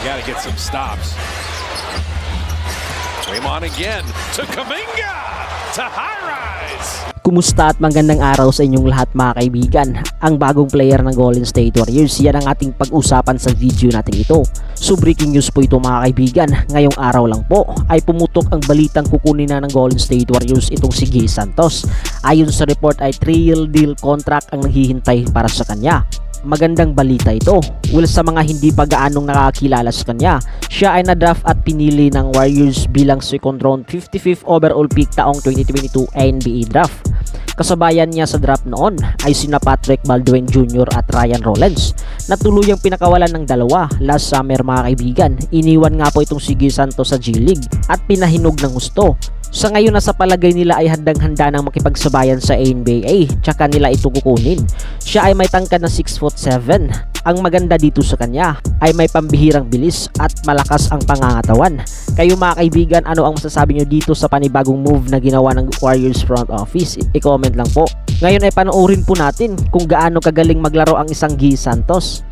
They got to get some stops. Draymond again to Kaminga to high rise. Kumusta at magandang araw sa inyong lahat mga kaibigan. Ang bagong player ng Golden State Warriors, yan ang ating pag-usapan sa video natin ito. So breaking news po ito mga kaibigan. Ngayong araw lang po ay pumutok ang balitang kukunin na ng Golden State Warriors itong si Gay Santos. Ayon sa report ay 3-year deal contract ang naghihintay para sa kanya magandang balita ito. Well, sa mga hindi pa gaanong nakakilala sa kanya, siya ay na-draft at pinili ng Warriors bilang second round 55th overall pick taong 2022 NBA draft. Kasabayan niya sa draft noon ay sina Patrick Baldwin Jr. at Ryan Rollins na tuluyang pinakawalan ng dalawa last summer mga kaibigan. Iniwan nga po itong si Santos sa G-League at pinahinog ng gusto. Sa ngayon na sa palagay nila ay handang-handa ng makipagsabayan sa NBA, tsaka nila ito kukunin. Siya ay may tangkad na 6 foot 7. Ang maganda dito sa kanya ay may pambihirang bilis at malakas ang pangangatawan. Kayo mga kaibigan, ano ang masasabi nyo dito sa panibagong move na ginawa ng Warriors front office? I-comment lang po. Ngayon ay panoorin po natin kung gaano kagaling maglaro ang isang Gi Santos.